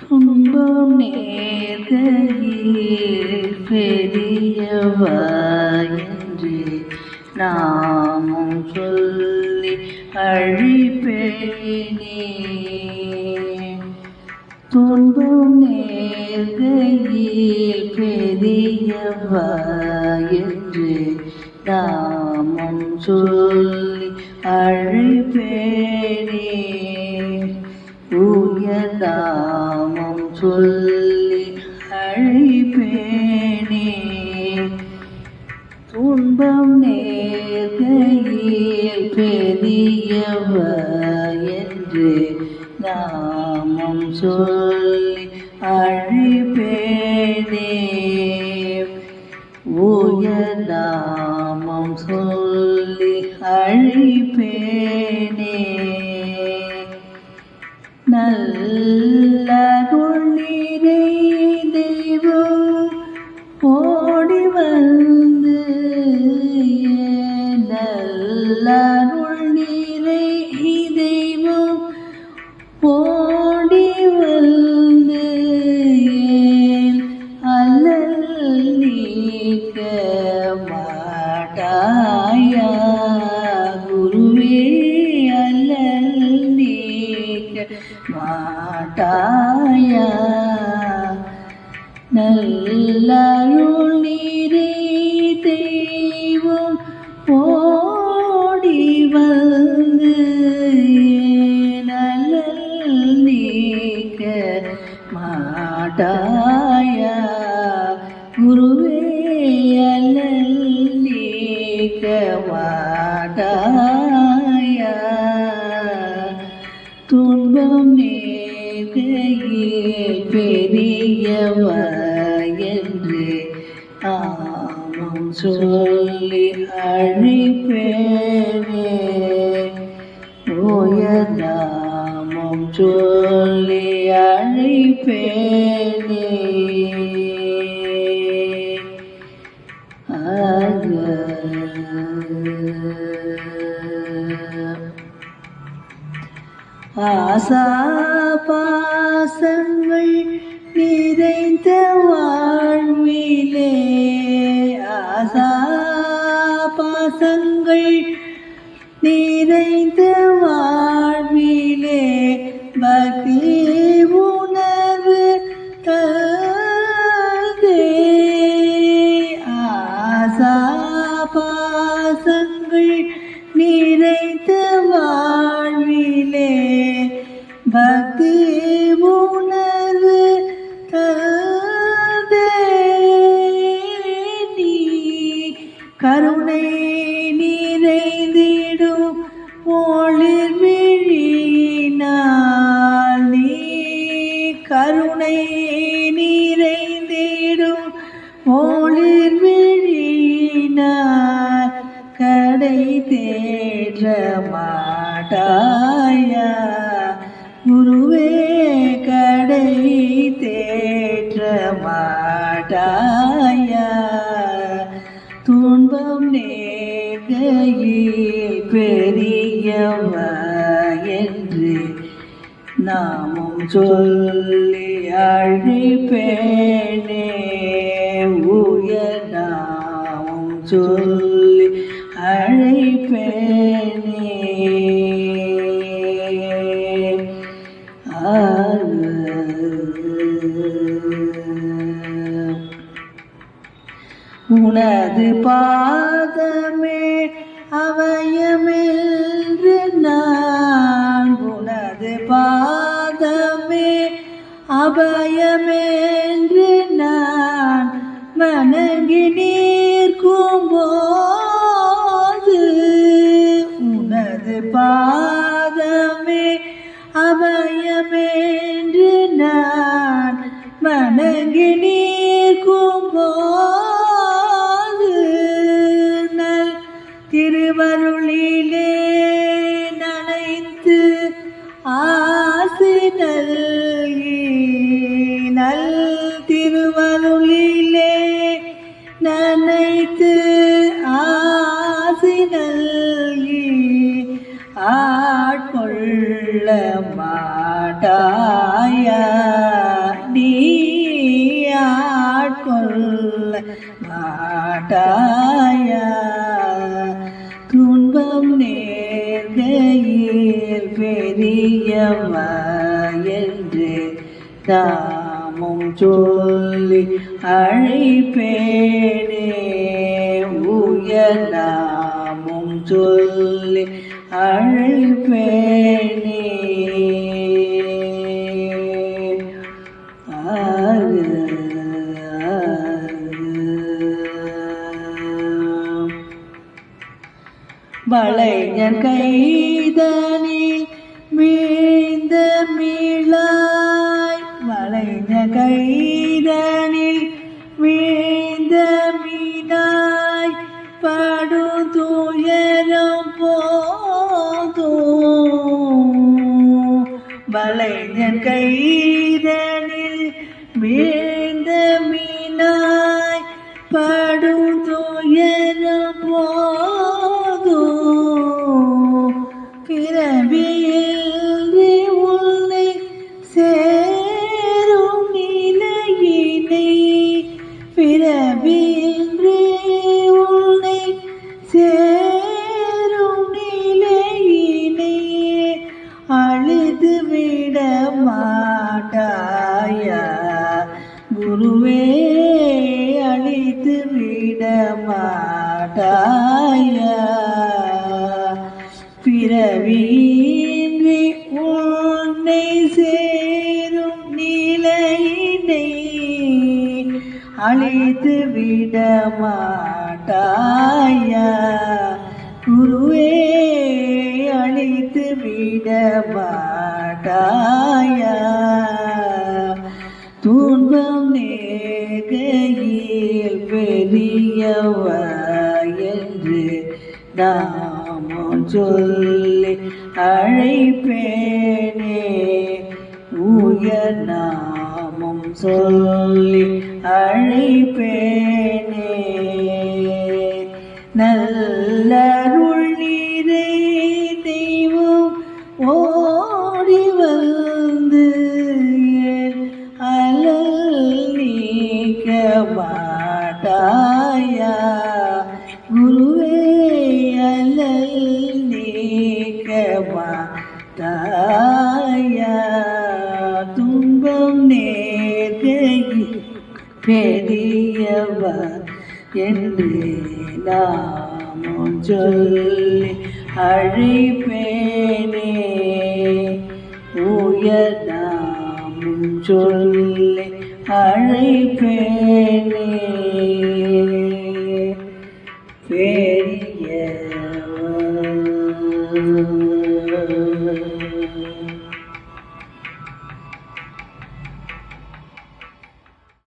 துன்பம் நேர்கையில் பெரியவா நாமும் சொல்லி அழிப்பேனே. துன்பம் நேர்கையில் பெரியவாயின்றி நாமும் சொல்லி அழிப்பேனே. உயர்தாமம் சொல்லி அழிப்பேனே. துன்பம் நேர்கையில் பெரியவ என்று நாமம் சொல்லி அழிப்பேனே. உயர்தாமம் சொல்லி அழிப்பேன். நல்லருள் நீரே தெய்வம் ஓடி வந்து நல்லல் நீக்க மாட்டா என்று ஆமம் சொல்லி அழிப்பேனே ஓயதாமம் சொல்லி அழிப்பேனே ஆக ஆசா பாசங்கள் நிறைந்த வாழ்விலே பக்தி உணர்வு தந்தே. நீ கருணை நிறை கடை தேற்ற மாட்டாயா? குருவே கடை தேற்ற மாட்டாயா? துன்பம் நேர்கையில் பெரியவ என்று நாமும் சொல்லி அழிப்பேனே உயர் நாமும் சொல்லி அழைப்பேனே. உனது பாதமே அவயமென்று நான் உனது பாதமே அபயமே பாதமே அபயமேன்று நான் வணங்கி ஆட்கொள்ள மாட்டாய? நீ ஆட்கொள்ள மாட்டாய? துன்பம் நேர்கையில் பெரியவா என்று நாமும் சொல்லி அழைப்பேனே. உயர் நாமும் சொல்லி அழைப்பே வளைஞன் கைதனில் வீழ்ந்த மீ மாட்டாயா? குருவே அழித்து விட மாட்டாயா பிறவியின்றி உன்னை சேரும் நிலையினை அழித்து விட மாட்டாயா குருவே அழித்து விட மா மாட்டாயா துன்பம் நேகையில் பெரியவா என்று நாமும் சொல்லி அழைப்பேனே. உயர் நாமும் சொல்லி அழைப்பேன். அலல் நீக்க மாட்டாயா? குருவே அலல் நீக்க மாட்டாயா? துன்பம் நேர்கையில் பெரியவா என்று நாமும் சொல்லி அழைப்பேனே. உயர் நாமும் சொல்லி அழைப்பேனே.